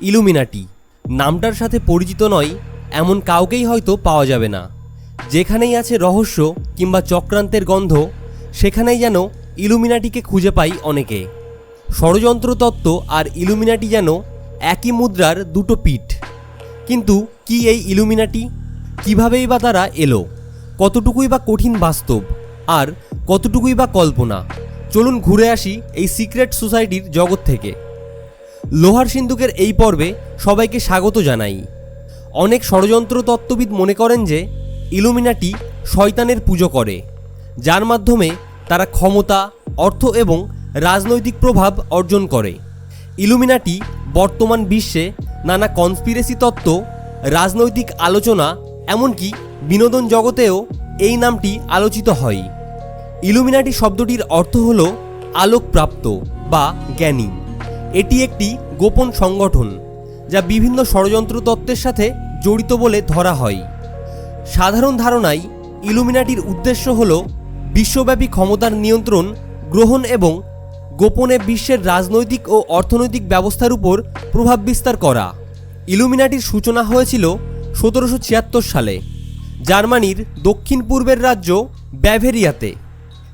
Illuminati. নামটার সাথে পরিচিত নয়, এমন কাউকেই হয়তো পাওয়া যাবে না। যেখানেই আছে রহস্য কিংবা চক্রান্তের গন্ধ, সেখানেই যেন ইলুমিনাটিকে খুঁজে পাই অনেকে। ষড়যন্ত্র তত্ত্ব আর ইলুমিনাটি যেন একই মুদ্রার দুটো পিঠ। কিন্তু কি এই ইলুমিনাটি? কীভাবেই বা তারা এলো? কতটুকুই বা কঠিন বাস্তব? আর কতটুকুই বা কল্পনা? চলুন ঘুরে আসি এই সিক্রেট সোসাইটির জগৎ থেকে। লোহার সিন্ধুকের এই পর্বে সবাইকে স্বাগত জানাই। অনেক ষড়যন্ত্র তত্ত্ববিদ মনে করেন যে, ইলুমিনাটি শয়তানের পুজো করে, যার মাধ্যমে তারা ক্ষমতা, অর্থ এবং রাজনৈতিক প্রভাব অর্জন করে। ইলুমিনাটি বর্তমান বিশ্বে নানা কনস্পিরেসি তত্ত্ব, রাজনৈতিক আলোচনা, এমনকি বিনোদন জগতেও এই নামটি আলোচিত হয়। ইলুমিনাটি শব্দটির অর্থ হল আলোকপ্রাপ্ত বা জ্ঞানী। এটি একটি গোপন সংগঠন, যা বিভিন্ন ষড়যন্ত্র তত্ত্বের সাথে জড়িত বলে ধরা হয়। সাধারণ ধারণায় ইলুমিনাটির উদ্দেশ্য হল বিশ্বব্যাপী ক্ষমতার নিয়ন্ত্রণ, গ্রহণ এবং গোপনে বিশ্বের রাজনৈতিক ও অর্থনৈতিক ব্যবস্থার উপর প্রভাব বিস্তার করা। ইলুমিনাটির সূচনা হয়েছিল সতেরোশো ছিয়াত্তর সালে, জার্মানির দক্ষিণ পূর্বের রাজ্য ব্যাভেরিয়াতে।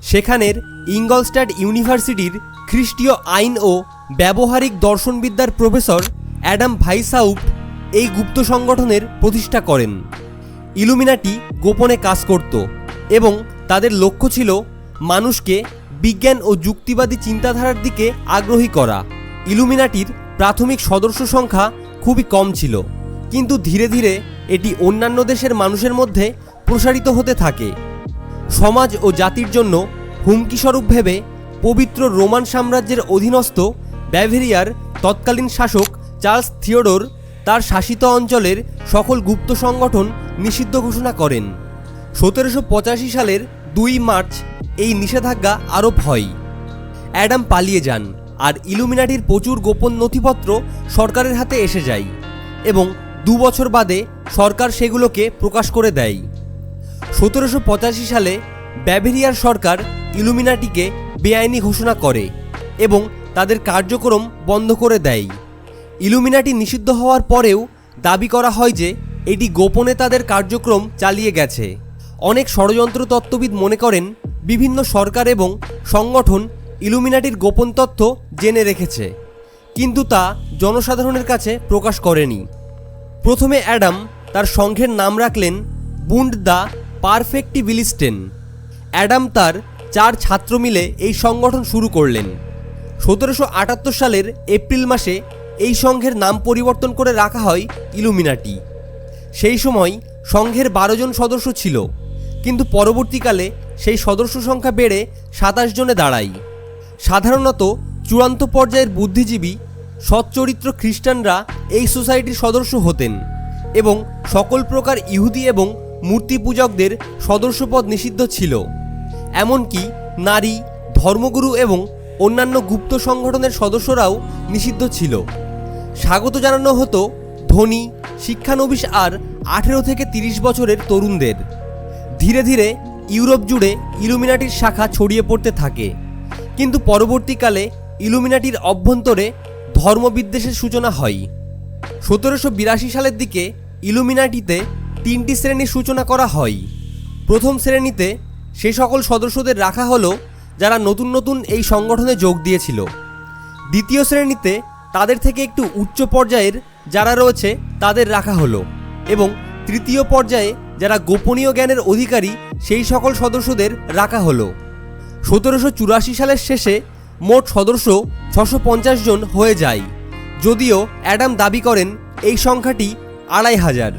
সেখানের ইঙ্গলস্ট্যাড ইউনিভার্সিটির খ্রিস্টীয় আইন ও ব্যবহারিক দর্শনবিদ্যার প্রফেসর অ্যাডাম ভাইসাউপ্ট এই গুপ্ত সংগঠনের প্রতিষ্ঠা করেন। ইলুমিনাটি গোপনে কাজ করত এবং তাদের লক্ষ্য ছিল মানুষকে বিজ্ঞান ও যুক্তিবাদী চিন্তাধারার দিকে আগ্রহী করা। ইলুমিনাটির প্রাথমিক সদস্য সংখ্যা খুবই কম ছিল, কিন্তু ধীরে ধীরে এটি অন্যান্য দেশের মানুষের মধ্যে প্রসারিত হতে থাকে। সমাজ ও জাতির জন্য হুমকিস্বরূপ ভেবে পবিত্র রোমান সাম্রাজ্যের অধীনস্থ ব্যাভেরিয়ার তৎকালীন শাসক চার্লস থিওডোর তার শাসিত অঞ্চলের সকল গুপ্ত সংগঠন নিষিদ্ধ ঘোষণা করেন। সতেরোশো পঁচাশি সালের দুই মার্চ এই নিষেধাজ্ঞা আরোপ হয়। অ্যাডাম পালিয়ে যান আর ইলুমিনাটির প্রচুর গোপন নথিপত্র সরকারের হাতে এসে যায় এবং দু বছর বাদে সরকার সেগুলোকে প্রকাশ করে দেয়। সতেরোশো পঁচাশি সালে ব্যাভেরিয়ার সরকার ইলুমিনাটিকে বেআইনি ঘোষণা করে এবং তাদের কার্যক্রম বন্ধ করে দেয়। ইলুমিনাটি নিষিদ্ধ হওয়ার পরেও দাবি করা হয় যে, এটি গোপনে তাদের কার্যক্রম চালিয়ে গেছে। অনেক ষড়যন্ত্র তত্ত্ববিদ মনে করেন, বিভিন্ন সরকার এবং সংগঠন ইলুমিনাটির গোপন তথ্য জেনে রেখেছে, কিন্তু তা জনসাধারণের কাছে প্রকাশ করেনি। প্রথমে অ্যাডাম তার সংঘের নাম রাখলেন বুন্ড দ্য পারফেক্টিবিলিস্টেন অ্যাডাম তার চার ছাত্র মিলে এই সংগঠন শুরু করলেন। সতেরোশো আটাত্তর সালের এপ্রিল মাসে এই সংঘের নাম পরিবর্তন করে রাখা হয় ইলুমিনাটি। সেই সময় সংঘের বারো জন সদস্য ছিল, কিন্তু পরবর্তীকালে সেই সদস্য সংখ্যা বেড়ে সাতাশ জনে দাঁড়ায়। সাধারণত চূড়ান্ত পর্যায়ের বুদ্ধিজীবী, সচ্চরিত্র খ্রিস্টানরা এই সোসাইটির সদস্য হতেন এবং সকল প্রকার ইহুদি এবং মূর্তি পূজকদের সদস্যপদ নিষিদ্ধ ছিল। এমনকি নারী, ধর্মগুরু এবং অন্যান্য গুপ্ত সংগঠনের সদস্যরাও নিষিদ্ধ ছিল। স্বাগত জানানো হতো ধনী, শিক্ষানবিশ আর আঠেরো থেকে তিরিশ বছরের তরুণদের। ধীরে ধীরে ইউরোপ জুড়ে ইলুমিনাটির শাখা ছড়িয়ে পড়তে থাকে। কিন্তু পরবর্তীকালে ইলুমিনাটির অভ্যন্তরে ধর্মবিদ্বেষের সূচনা হয়। সতেরোশো বিরাশি সালের দিকে ইলুমিনাটিতে তিনটি শ্রেণির সূচনা করা হয়। প্রথম শ্রেণীতে সে সকল সদস্যদের রাখা হলো যারা নতুন নতুন এই সংগঠনে যোগ দিয়েছিল। দ্বিতীয় শ্রেণীতে তাদের থেকে একটু উচ্চ পর্যায়ের যারা রয়েছে, তাদের রাখা হলো এবং তৃতীয় পর্যায়ে যারা গোপনীয় জ্ঞানের অধিকারী, সেই সকল সদস্যদের রাখা হলো। সতেরোশো চুরাশি সালের শেষে মোট সদস্য ছশো পঞ্চাশ জন হয়ে যায়। যদিও অ্যাডাম দাবি করেন, এই সংখ্যাটি আড়াই হাজার।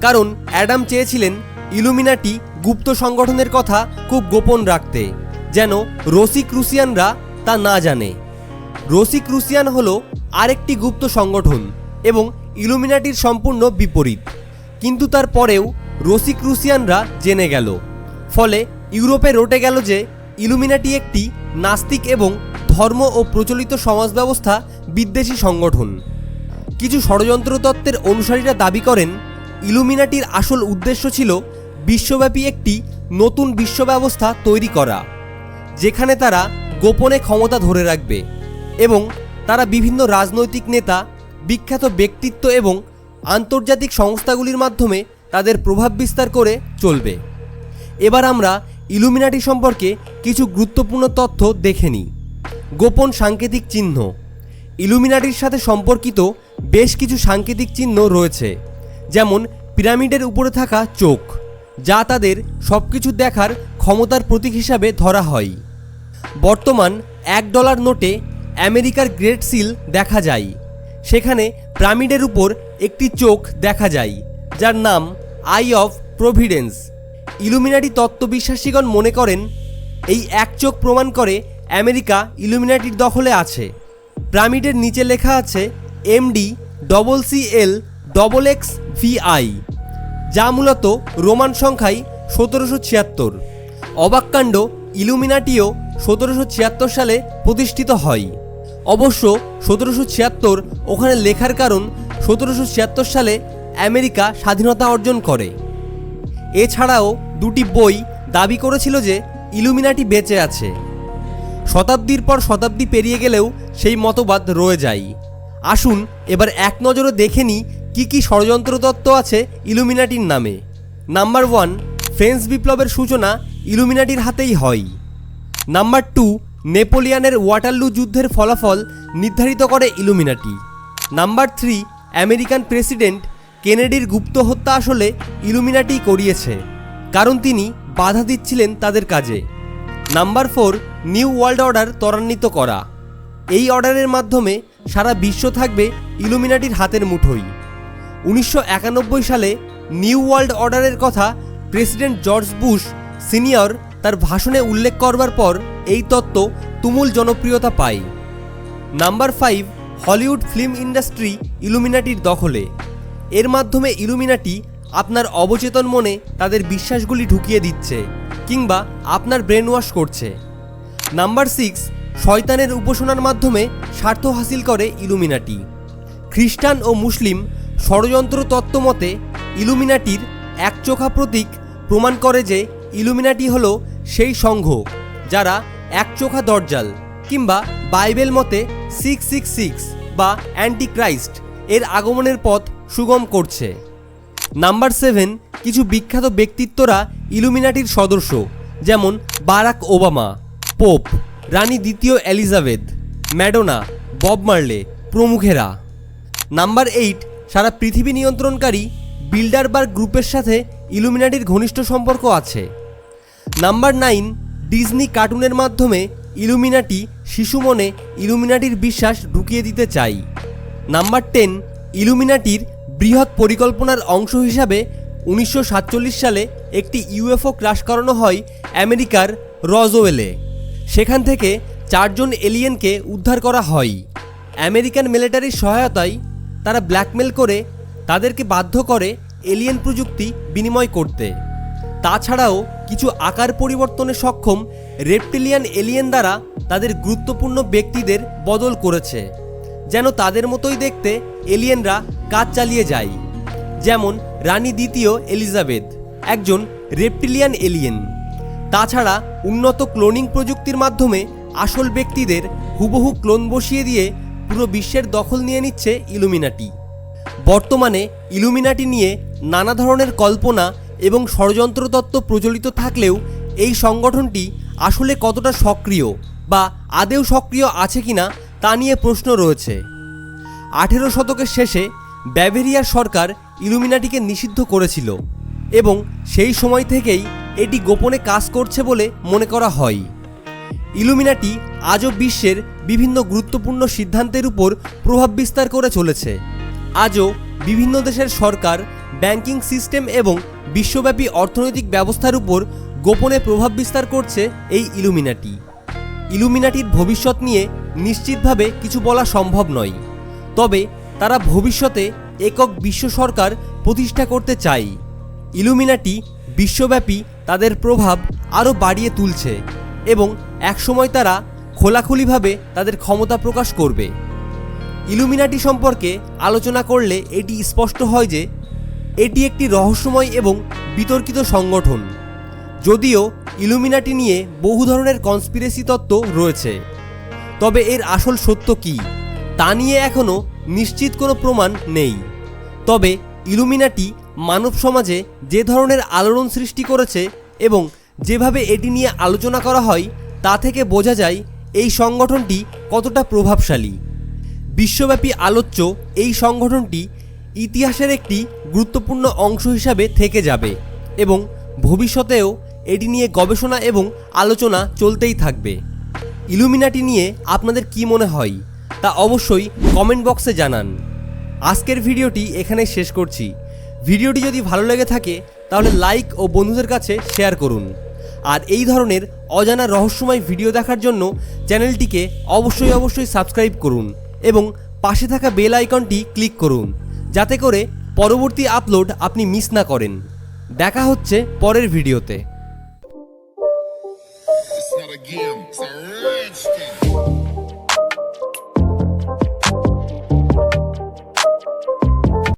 কারণ অ্যাডাম চেয়েছিলেন ইলুমিনাটি গুপ্ত সংগঠনের কথা খুব গোপন রাখতে। যেন রসিক্রুসিয়ানরা তা না জানে। রসিক্রুসিয়ান হলো আরেকটি গুপ্ত সংগঠন এবং ইলুমিনাটির সম্পূর্ণ বিপরীত। কিন্তু তার তারপরেও রসিক্রুসিয়ানরা জেনে গেল। ফলে ইউরোপে রটে গেল যে ইলুমিনাটি একটি নাস্তিক এবং ধর্ম ও প্রচলিত সমাজ ব্যবস্থা বিদ্বেষী সংগঠন। কিছু ষড়যন্ত্র তত্ত্বের অনুসারীরা দাবি করেন, ইলুমিনাটির আসল উদ্দেশ্য ছিল বিশ্বব্যাপী একটি নতুন বিশ্ব ব্যবস্থা তৈরি করা। যেখানে তারা গোপনে ক্ষমতা ধরে রাখবে এবং তারা বিভিন্ন রাজনৈতিক নেতা, বিখ্যাত ব্যক্তিত্ব এবং আন্তর্জাতিক সংস্থাগুলির মাধ্যমে তাদের প্রভাব বিস্তার করে চলবে। এবার আমরা ইলুমিনাটি সম্পর্কে কিছু গুরুত্বপূর্ণ তথ্য দেখে নিই। গোপন সাংকেতিক চিহ্ন। ইলুমিনাটির সাথে সম্পর্কিত বেশ কিছু সাংকেতিক চিহ্ন রয়েছে, যেমন পিরামিডের উপরে থাকা চোখ, যা তাদের সব কিছু দেখার ক্ষমতার প্রতীক হিসাবে ধরা হয়। বর্তমান এক ডলার নোটে আমেরিকার গ্রেট সিল দেখা যায়। সেখানে প্রামিডের উপর একটি চোখ দেখা যায়, যার নাম আই অফ প্রভিডেন্স। ইলুমিনাটি তত্ত্ববিশ্বাসীগণ মনে করেন, এই এক চোখ প্রমাণ করে আমেরিকা ইলুমিনাটির দখলে আছে। প্রামিডের নিচে লেখা আছে MD double C L double X VI যা মূলত রোমান সংখ্যায় সতেরোশো ছিয়াত্তর। অবাককাণ্ড ইলুমিনাটিও সতেরোশো ছিয়াত্তর সালে প্রতিষ্ঠিত হয়। অবশ্য সতেরোশো ছিয়াত্তর ওখানে লেখার কারণ সতেরোশো ছিয়াত্তর সালে আমেরিকা স্বাধীনতা অর্জন করে। এছাড়াও দুটি বই দাবি করেছিল যে ইলুমিনাটি বেঁচে আছে। শতাব্দীর পর শতাব্দী পেরিয়ে গেলেও সেই মতবাদ রয়ে যায়। আসুন এবার এক নজরে দেখে নিই কী কী ষড়যন্ত্র তত্ত্ব আছে ইলুমিনাটির নামে। নাম্বার ওয়ান, ফ্রেঞ্চ বিপ্লবের সূচনা ইলুমিনাটির হাতেই হয়। নাম্বার টু, নেপোলিয়ানের ওয়াটারলু যুদ্ধের ফলাফল নির্ধারিত করে Illuminati. Number three, American president কেনেডির গুপ্ত হত্যা আসলে ইলুমিনাটি করিয়েছে, কারণ তিনি বাধা দিচ্ছিলেন তাদের কাজে। Number four, new world order ত্বরান্বিত করা। এই অর্ডারের মাধ্যমে সারা বিশ্ব থাকবে ইলুমিনাটির হাতের মুঠোই। উনিশশো একানব্বই সালে নিউ ওয়ার্ল্ড অর্ডারের কথা প্রেসিডেন্ট জর্জ বুশ সিনিয়র তার ভাষণে উল্লেখ করবার পর এই তত্ত্ব তুমুল জনপ্রিয়তা পায়। Number five, Hollywood film industry ইলুমিনাটির দখলে। এর মাধ্যমে ইলুমিনাটি আপনার অবচেতন মনে তাদের বিশ্বাসগুলি ঢুকিয়ে দিচ্ছে কিংবা আপনার ব্রেন ওয়াশ করছে। নাম্বার সিক্স, শয়তানের উপাসনার মাধ্যমে স্বার্থ হাসিল করে ইলুমিনাটি। খ্রিস্টান ও মুসলিম ষড়যন্ত্র তত্ত্ব মতে ইলুমিনাটির একচোখা প্রতীক প্রমাণ করে যে ইলুমিনাটি হল সেই সংঘ যারা একচোখা দরজাল কিংবা বাইবেল মতে সিক্স সিক্স সিক্স বা অ্যান্টি ক্রাইস্ট এর আগমনের পথ সুগম করছে। নাম্বার সেভেন, কিছু বিখ্যাত ব্যক্তিত্বরা ইলুমিনাটির সদস্য, যেমন বারাক ওবামা, পোপ, রানী দ্বিতীয় এলিজাবেথ, ম্যাডোনা, বব মার্লে প্রমুখেরা। নাম্বার এইট, সারা পৃথিবী নিয়ন্ত্রণকারী বিল্ডারবার্গ গ্রুপের সাথে ইলুমিনাটির ঘনিষ্ঠ সম্পর্ক আছে। নাম্বার নাইন, ডিজনি কার্টুনের মাধ্যমে ইলুমিনাটি শিশু মনে ইলুমিনাটির বিশ্বাস ঢুকিয়ে দিতে চাই। নাম্বার টেন, ইলুমিনাটির বৃহৎ পরিকল্পনার অংশ হিসাবে উনিশশো সাতচল্লিশ সালে একটি ইউএফও ক্রাশ করানো হয় আমেরিকার রজওয়েলে। সেখান থেকে চারজন এলিয়েনকে উদ্ধার করা হয়। আমেরিকান মিলিটারির সহায়তায় তারা ব্ল্যাকমেল করে তাদেরকে বাধ্য করে এলিয়েন প্রযুক্তি বিনিময় করতে। তাছাড়াও কিছু আকার পরিবর্তনে সক্ষম রেপটিলিয়ান এলিয়েন দ্বারা তাদের গুরুত্বপূর্ণ ব্যক্তিদের বদল করেছে, যেন তাদের মতোই দেখতে এলিয়েনরা কাজ চালিয়ে যায়। যেমন রানী দ্বিতীয় এলিজাবেথ, একজন রেপটিলিয়ান এলিয়েন। তাছাড়া উন্নত ক্লোনিং প্রযুক্তির মাধ্যমে আসল ব্যক্তিদের হুবহু ক্লোন বসিয়ে দিয়ে পুরো বিশ্বের দখল নিয়ে নিচ্ছে ইলুমিনাটি। বর্তমানে ইলুমিনাটি নিয়ে নানা ধরনের কল্পনা এবং ষড়যন্ত্র তত্ত্ব প্রচলিত থাকলেও এই সংগঠনটি আসলে কতটা সক্রিয় বা আদেও সক্রিয় আছে কিনা তা নিয়ে প্রশ্ন রয়েছে। আঠেরো শতকের শেষে ব্যাভেরিয়ার সরকার ইলুমিনাটিকে নিষিদ্ধ করেছিল এবং সেই সময় থেকেই এটি গোপনে কাজ করছে বলে মনে করা হয়। ইলুমিনাটি আজও বিশ্বের বিভিন্ন গুরুত্বপূর্ণ সিদ্ধান্তের উপর প্রভাব বিস্তার করে চলেছে। আজও বিভিন্ন দেশের সরকার, ব্যাংকিং সিস্টেম এবং বিশ্বব্যাপী অর্থনৈতিক ব্যবস্থার উপর গোপনে প্রভাব বিস্তার করছে এই ইলুমিনাটি। ইলুমিনাটির ভবিষ্যৎ নিয়ে নিশ্চিতভাবে কিছু বলা সম্ভব নয়। তবে তারা ভবিষ্যতে একক বিশ্ব সরকার প্রতিষ্ঠা করতে চায়। ইলুমিনাটি বিশ্বব্যাপী তাদের প্রভাব আরও বাড়িয়ে তুলছে এবং একসময় তারা খোলাখুলিভাবে তাদের ক্ষমতা প্রকাশ করবে। ইলুমিনাটি সম্পর্কে আলোচনা করলে এটি স্পষ্ট হয় যে এটি একটি রহস্যময় এবং বিতর্কিত সংগঠন, যদিও ইলুমিনাটি নিয়ে বহু ধরনের কনস্পিরেসি তত্ত্ব রয়েছে। তবে এর আসল সত্য কী, তা নিয়ে এখনও নিশ্চিত কোনো প্রমাণ নেই। তবে ইলুমিনাটি মানব সমাজে যে ধরনের আলোড়ন সৃষ্টি করেছে এবং যেভাবে এটি নিয়ে আলোচনা করা হয়, তা থেকে বোঝা যায় এই সংগঠনটি কতটা প্রভাবশালী। বিশ্বব্যাপী আলোচ্য এই সংগঠনটি ইতিহাসের একটি গুরুত্বপূর্ণ অংশ হিসাবে থেকে যাবে এবং ভবিষ্যতেও এটি নিয়ে গবেষণা এবং আলোচনা চলতেই থাকবে। ইলুমিনাটি নিয়ে আপনাদের কি মনে হয় তা অবশ্যই কমেন্ট বক্সে জানান। আজকের ভিডিওটি এখানে শেষ করছি। ভিডিওটি যদি ভালো লেগে থাকে, তাহলে লাইক ও বন্ধুদের কাছে শেয়ার করুন। আর এই ধরনের অজানা রহস্যময় ভিডিও দেখার জন্য চ্যানেলটিকে অবশ্যই অবশ্যই সাবস্ক্রাইব করুন। এবং পাশে থাকা বেল আইকনটি ক্লিক করুন, যাতে করে পরবর্তী আপলোড আপনি মিস না করেন। দেখা হচ্ছে পরের ভিডিওতে।